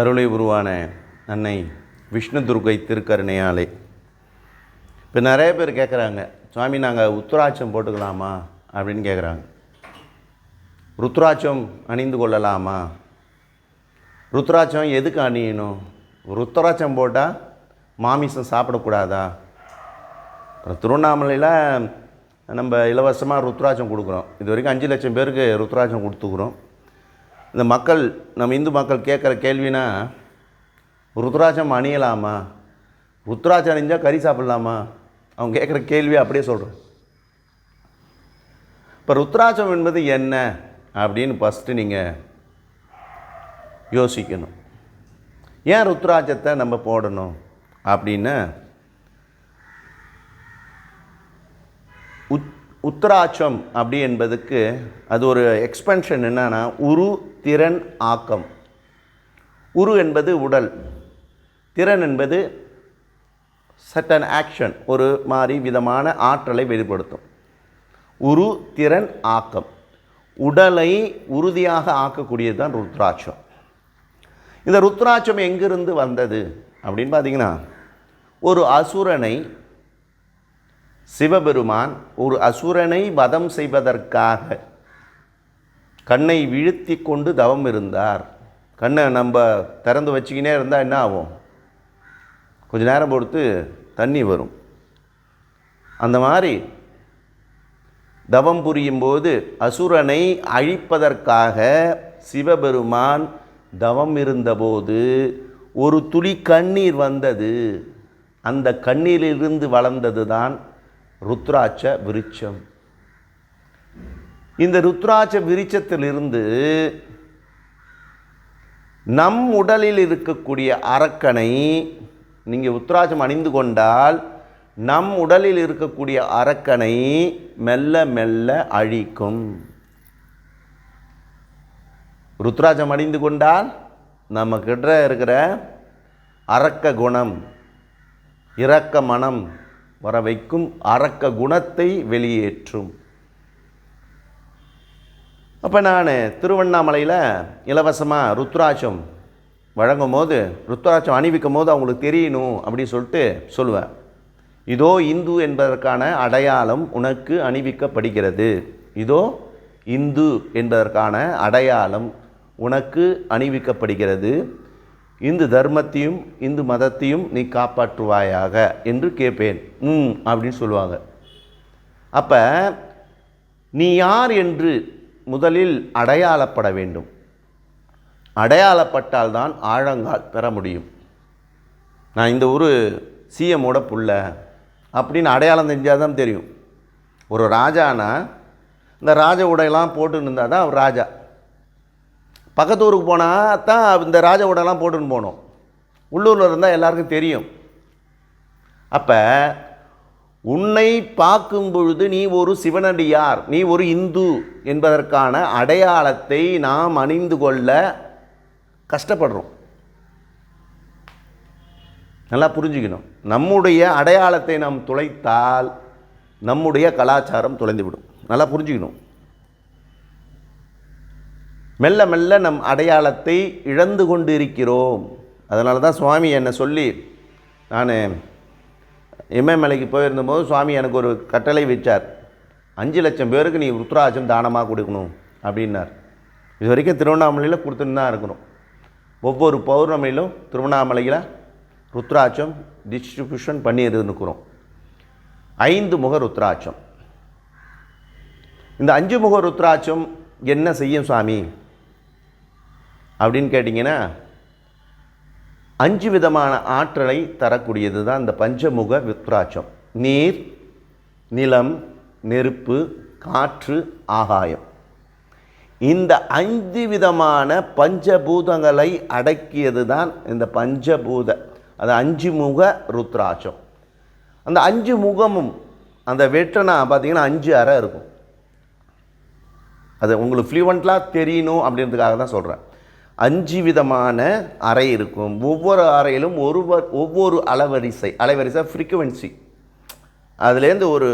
அருளை உருவான அன்னை விஷ்ணு துர்கை திருக்கருணையாலே. இப்போ நிறைய பேர் கேட்குறாங்க சுவாமி நாங்கள் உத்ராட்சம் போட்டுக்கலாமா? அப்படின்னு கேட்குறாங்க ருத்ராட்சம் அணிந்து கொள்ளலாமா? ருத்ராட்சம் எதுக்கு அணியணும்? ருத்ராட்சம் போட்டால் மாமிசம் சாப்பிடக்கூடாதா? அப்புறம் திருவண்ணாமலையில் நம்ம இலவசமாக ருத்ராட்சம் கொடுக்குறோம். இது வரைக்கும் அஞ்சு லட்சம் பேருக்கு ருத்ராட்சம் கொடுத்துக்குறோம். இந்த மக்கள் நம்ம இந்து மக்கள் கேட்குற கேள்வினா ருத்ராட்சம் அணியலாமா? ருத்ராட்சம் அணிஞ்சால் கறி சாப்பிட்லாமா? அவங்க கேட்குற கேள்வி அப்படியே சொல்கிறோம் இப்போ ருத்ராட்சம் என்பது என்ன அப்படின்னு ஃபஸ்ட்டு நீங்கள் யோசிக்கணும். ஏன் ருத்ராட்சத்தை நம்ம போடணும் அப்படின்னு? உத் உத்ராட்சம் அப்படி என்பதுக்கு அது ஒரு எக்ஸ்பென்ஷன் என்னென்னா உரு திறன் ஆக்கம். உரு என்பது உடல். திறன் என்பது சட்டன் ஆக்ஷன் ஒரு மாதிரி விதமான ஆற்றலை வெளிப்படுத்தும். உரு திறன் ஆக்கம். உடலை உறுதியாக ஆக்கக்கூடியது தான் ருத்ராட்சம். இந்த ருத்ராட்சம் எங்கிருந்து வந்தது அப்படின்னு பார்த்தீங்கன்னா ஒரு அசுரனை சிவபெருமான் ஒரு அசுரனை வதம் செய்வதற்காக கண்ணை வீழ்த்தி கொண்டு தவம் இருந்தார். கண்ணை நம்ம திறந்து வச்சுக்கினே இருந்தால் என்ன ஆகும்? கொஞ்சம் நேரம் பொறுத்து தண்ணி வரும். அந்த மாதிரி தவம் புரியும்போது அசுரனை அழிப்பதற்காக சிவபெருமான் தவம் இருந்தபோது ஒரு துளி கண்ணீர் வந்தது. அந்த கண்ணீரிலிருந்து வளர்ந்தது தான் ருத்ராட்ச விருட்சம். இந்த ருத்ராட்ச விரிச்சத்திலிருந்து நம் உடலில் இருக்கக்கூடிய அரக்கனை நீங்கள் உத்ராட்சம் அணிந்து கொண்டால் நம் உடலில் இருக்கக்கூடிய அரக்கனை மெல்ல மெல்ல அழிக்கும். ருத்ராட்சம் அணிந்து கொண்டால் நம்ம கிட்ட இருக்கிற அரக்க குணம் இரக்க மனம் வர வைக்கும் அரக்க குணத்தை வெளியேற்றும். அப்போ நான் திருவண்ணாமலையில் இலவசமாக ருத்ராட்சம் வழங்கும் போது ருத்ராட்சம் அணிவிக்கும் போது அவங்களுக்கு தெரியணும் அப்படின்னு சொல்லிட்டு சொல்லுவேன். இதோ இந்து என்பதற்கான அடையாளம் உனக்கு அணிவிக்கப்படுகிறது. இதோ இந்து என்பதற்கான அடையாளம் உனக்கு அணிவிக்கப்படுகிறது. இந்து தர்மத்தையும் இந்து மதத்தையும் நீ காப்பாற்றுவாயாக என்று கேட்பேன் ம் அப்படின்னு சொல்லுவாங்க. அப்போ நீ யார் என்று முதலில் அடையாளப்பட வேண்டும். அடையாளப்பட்டால்தான் ஆழங்கால் பெற முடியும். நான் இந்த ஊர் சிஎம்மோட புள்ள. அப்படின்னு அடையாளம் தெரிஞ்சால் தான் தெரியும். ஒரு ராஜானா இந்த ராஜ உடையெல்லாம் போட்டுன்னு இருந்தால் தான் அவர் ராஜா. பக்கத்து ஊருக்கு போனால் தான் இந்த ராஜ உடையெல்லாம் போட்டுன்னு போனோம். உள்ளூரில் இருந்தால் எல்லாருக்கும் தெரியும். அப்போ உன்னை பார்க்கும் பொழுது நீ ஒரு சிவனடியார் நீ ஒரு இந்து என்பதற்கான அடையாளத்தை நாம் அணிந்து கொள்ள கஷ்டப்படுறோம். நல்லா புரிஞ்சுக்கணும். நம்முடைய அடையாளத்தை நாம் துளைத்தால் நம்முடைய கலாச்சாரம் தொலைந்துவிடும் நல்லா புரிஞ்சுக்கணும். மெல்ல மெல்ல நம் அடையாளத்தை இழந்து கொண்டு இருக்கிறோம் அதனால தான் சுவாமி என்னை சொல்லி நான் இமயமலைக்கு போயிருந்தபோது சுவாமி எனக்கு ஒரு கட்டளை வச்சார். அஞ்சு லட்சம் பேருக்கு நீ ருத்ராட்சம் தானமாக கொடுக்கணும் அப்படின்னார். இது வரைக்கும் திருவண்ணாமலையில் கொடுத்துன்னு தான் இருக்கிறோம். ஒவ்வொரு பௌர்ணமியிலும் திருவண்ணாமலையில் ருத்ராட்சம் டிஸ்ட்ரிபியூஷன் பண்ணி இருக்கிறோம் ஐந்து முக ருத்ராட்சம். இந்த அஞ்சு முக ருத்ராட்சம் என்ன செய்யும் சுவாமி? அப்படின்னு கேட்டிங்கன்னா அஞ்சு விதமான ஆற்றலை தரக்கூடியது தான் இந்த பஞ்சமுக ருத்ராட்சம் நீர் நிலம் நெருப்பு காற்று ஆகாயம். இந்த அஞ்சு விதமான பஞ்சபூதங்களை அடக்கியது தான் இந்த பஞ்சபூத அது அஞ்சு முக ருத்ராட்சம். அந்த அஞ்சு முகமும் அந்த வெட்டனா பார்த்தீங்கன்னா அஞ்சு அறை இருக்கும். அது உங்களுக்கு ஃப்ளூவெண்ட்லாம் தெரியணும் அப்படின்றதுக்காக தான் சொல்கிறேன் அஞ்சு விதமான அறை இருக்கும். ஒவ்வொரு அறையிலும் ஒரு ஒவ்வொரு அலைவரிசை அலைவரிசை ஃப்ரீக்குவென்சி அதுலேருந்து ஒரு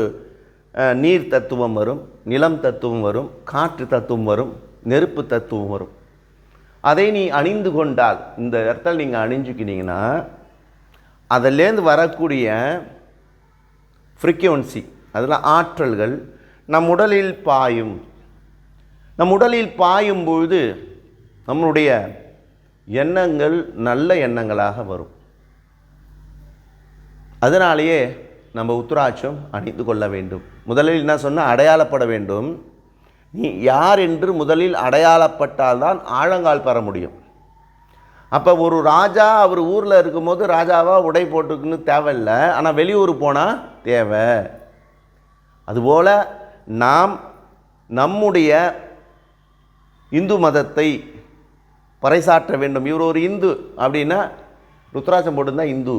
நீர் தத்துவம் வரும் நிலம் தத்துவம் வரும் காற்று தத்துவம் வரும் நெருப்பு தத்துவம் வரும். அதை நீ அணிந்து கொண்டால் இந்த இடத்துல நீங்கள் அணிஞ்சுக்கினீங்கன்னா அதிலேருந்து வரக்கூடிய ஃப்ரீக்குவன்சி அதில் ஆற்றல்கள் நம் உடலில் பாயும். நம் உடலில் பாயும் பொழுது நம்மளுடைய எண்ணங்கள் நல்ல எண்ணங்களாக வரும். அதனாலேயே நம்ம உத்தராட்சம் அணிந்து கொள்ள வேண்டும். முதலில் என்ன சொன்னால் அடையாளப்பட வேண்டும். நீ யார் என்று முதலில் அடையாளப்பட்டால்தான் ஆழங்கால் பெற முடியும். அப்போ ஒரு ராஜா அவர் ஊரில் இருக்கும்போது ராஜாவாக உடை போட்டுக்குன்னு தேவையில்லை. ஆனால் வெளியூர் போனால் தேவை. அதுபோல் நாம் நம்முடைய இந்து மதத்தை பறைசாற்ற வேண்டும். இவர் ஒரு இந்து. அப்படின்னா ருத்ராட்சம் போட்டுருந்தா இந்து.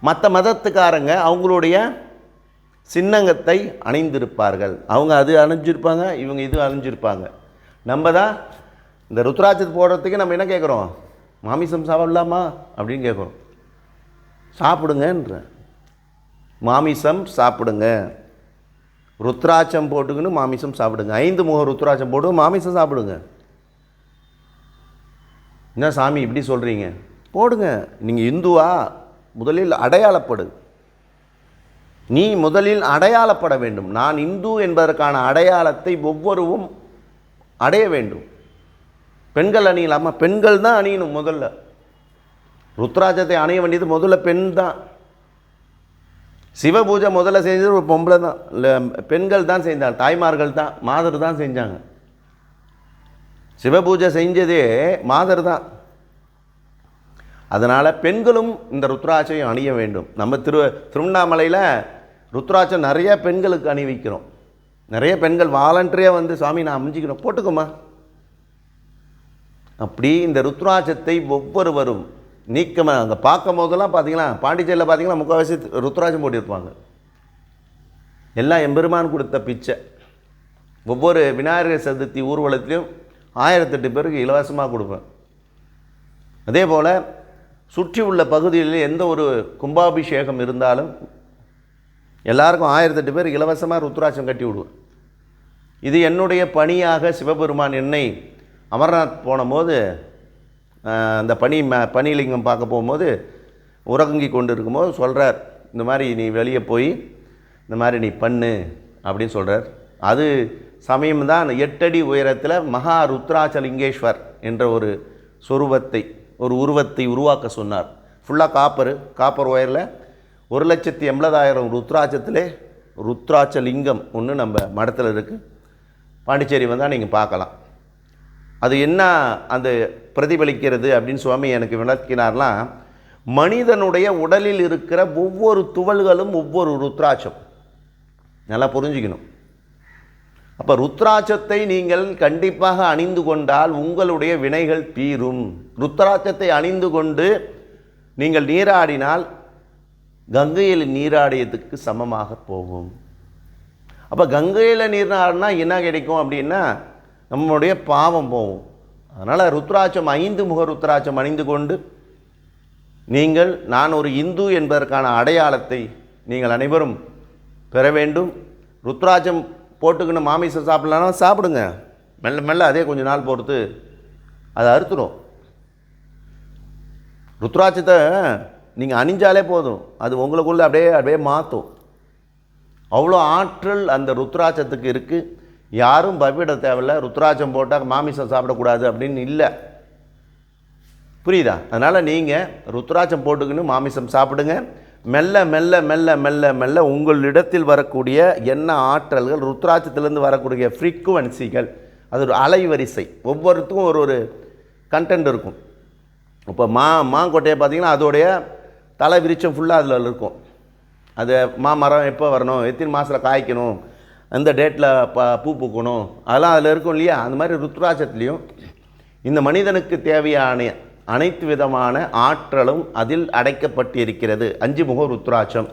மற்ற மதத்துக்காரங்க அவங்களுடைய சின்னங்கத்தை அணிந்திருப்பார்கள். அவங்க அது அணிஞ்சிருப்பாங்க இவங்க இது அணிஞ்சிருப்பாங்க. நம்ம தான் இந்த ருத்ராட்சத்து போடுறதுக்கு நம்ம என்ன கேட்குறோம் மாமிசம் சாப்பிடலாமா? அப்படின்னு கேட்குறோம் சாப்பிடுங்கன்ற. மாமிசம் சாப்பிடுங்க. ருத்ராட்சம் போட்டுக்கின்னு மாமிசம் சாப்பிடுங்க. ஐந்து முக ருத்ராட்சம் போட்டு மாமிசம் சாப்பிடுங்க. என்ன சாமி இப்படி சொல்கிறீங்க போடுங்க. நீங்கள் இந்துவா? முதலில் அடையாளப்படு. நீ முதலில் அடையாளப்பட வேண்டும். நான் இந்து என்பதற்கான அடையாளத்தை ஒவ்வொருவும் அடைய வேண்டும். பெண்கள் அணியலாமா பெண்கள் தான் அணியணும் முதல்ல. ருத்ராஜத்தை அணிய வேண்டியது முதல்ல பெண் தான். சிவ பூஜை முதல்ல செஞ்சது ஒரு பொம்பளை தான். இல்லை பெண்கள் தான் செஞ்சாங்க தாய்மார்கள் தான் மாதர் தான் செஞ்சாங்க. சிவபூஜை செஞ்சதே மாதர் தான். அதனால் பெண்களும் இந்த ருத்ராட்சையும் அணிய வேண்டும். நம்ம திரு திருவண்ணாமலையில் ருத்ராட்சம் நிறைய பெண்களுக்கு அணிவிக்கிறோம் நிறைய பெண்கள் வாலண்டரியாக வந்து சுவாமி நான் அமைஞ்சிக்கணும் போட்டுக்கோமா அப்படி இந்த ருத்ராட்சத்தை ஒவ்வொருவரும் நீக்கமாக அங்கே பார்க்கும் போதெல்லாம் பார்த்தீங்கன்னா பாண்டிச்சேரியில் பார்த்தீங்கன்னா முக்கால்வாசி ருத்ராட்சம் போட்டிருப்பாங்க. எல்லாம் எம்பெருமான் கொடுத்த பிச்சை. ஒவ்வொரு விநாயகர் சதுர்த்தி ஊர்வலத்திலையும் ஆயிரத்தெட்டு பேருக்கு இலவசமாக கொடுப்பேன். அதே போல் சுற்றி உள்ள பகுதியில் எந்த ஒரு கும்பாபிஷேகம் இருந்தாலும் எல்லாருக்கும் ஆயிரத்தெட்டு பேர் இலவசமாக ருத்ராட்சம் கட்டி விடுவேன். இது என்னுடைய பணியாக சிவபெருமான் என்னை அமர்நாத் போனபோது அந்த பனி ம பனிலிங்கம் பார்க்க போகும்போது உறங்கி கொண்டு இருக்கும்போது சொல்கிறார் இந்த மாதிரி நீ வெளியே போய் இந்த மாதிரி நீ பண்ணு அப்படின்னு சொல்கிறார் அது சமயம்தான் எட்டடி உயரத்தில் மகா ருத்ராச்சலிங்கேஸ்வர் என்ற ஒரு சொருவத்தை ஒரு உருவத்தை உருவாக்க சொன்னார். ஃபுல்லாக காப்பர் காப்பர் ஒயரில் ஒரு லட்சத்தி எண்பதாயிரம் ருத்ராட்சத்திலே ருத்ராட்ச லிங்கம் ஒன்று நம்ம மடத்தில் இருக்குது பாண்டிச்சேரி வந்தால் நீங்கள் பார்க்கலாம். அது என்ன அந்த பிரதிபலிக்கிறது அப்படின்னு சுவாமி எனக்கு விளக்கினார்லாம் மனிதனுடைய உடலில் இருக்கிற ஒவ்வொரு துவல்களும் ஒவ்வொரு ருத்ராட்சம். நல்லா புரிஞ்சுக்கணும். அப்போ ருத்ராட்சத்தை நீங்கள் கண்டிப்பாக அணிந்து கொண்டால் உங்களுடைய வினைகள் தீரும். ருத்ராட்சத்தை அணிந்து கொண்டு நீங்கள் நீராடினால் கங்கையில் நீராடியதுக்கு சமமாக போகும். அப்போ கங்கையில் நீராடினா என்ன கிடைக்கும் அப்படின்னா நம்மளுடைய பாவம் போகும். அதனால் ருத்ராட்சம் ஐந்து முக ருத்ராட்சம் அணிந்து கொண்டு நீங்கள் நான் ஒரு இந்து என்பதற்கான அடையாளத்தை நீங்கள் அனைவரும் பெற வேண்டும். ருத்ராட்சம் போட்டுக்கின்னு மாமிசம் சாப்பிட்லான்னா சாப்பிடுங்க. மெல்ல மெல்ல அதே கொஞ்சம் நாள் பொறுத்து அதை அறுத்துடும் ருத்ராட்சத்தை நீங்கள் அணிஞ்சாலே போதும். அது உங்களுக்குள்ளே அப்படியே அப்படியே மாற்றும் அவ்வளோ ஆற்றல் அந்த ருத்ராட்சத்துக்கு இருக்குது யாரும் பயப்பட தேவையில்ல. ருத்ராட்சம் போட்டால் மாமிசம் சாப்பிடக்கூடாது அப்படின்னு இல்லை. புரியுதா? அதனால் நீங்கள் ருத்ராட்சம் போட்டுக்கின்னு மாமிசம் சாப்பிடுங்க. மெல்ல மெல்ல மெல்ல மெல்ல மெல்ல உங்களிடத்தில் வரக்கூடிய என்ன ஆற்றல்கள் ருத்ராட்சத்திலேருந்து வரக்கூடிய ஃப்ரீக்குவன்சிகள் அது ஒரு அலைவரிசை. ஒவ்வொருத்துக்கும் ஒரு ஒரு கண்டென்ட் இருக்கும். இப்போ மா மாங்கொட்டையை பார்த்தீங்கன்னா அதோடைய தலை விரிச்சம் ஃபுல்லாக அதில் இருக்கும். அது மாமரம் எப்போ வரணும் எத்தனை மாதத்தில் காய்க்கணும் எந்த டேட்டில் ப பூ பூக்கணும் அதெல்லாம் அதில் இருக்கும் இல்லையா? அந்த மாதிரி ருத்ராட்சத்துலேயும் இந்த மனிதனுக்கு தேவையான அனைத்து விதமான ஆற்றலும் அதில் அடைக்கப்பட்டு இருக்கிறது அஞ்சு முக ருத்ராட்சம்.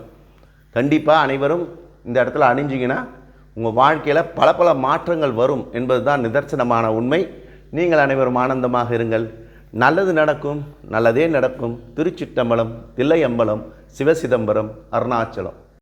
கண்டிப்பாக அனைவரும் இந்த இடத்துல அணிஞ்சிங்கன்னா உங்கள் வாழ்க்கையில் பல பல மாற்றங்கள் வரும் என்பது தான் நிதர்சனமான உண்மை. நீங்கள் அனைவரும் ஆனந்தமாக இருங்கள். நல்லது நடக்கும் நல்லதே நடக்கும். திருச்சிட்டம்பலம் தில்லையம்பலம் சிவசிதம்பரம் அருணாச்சலம்.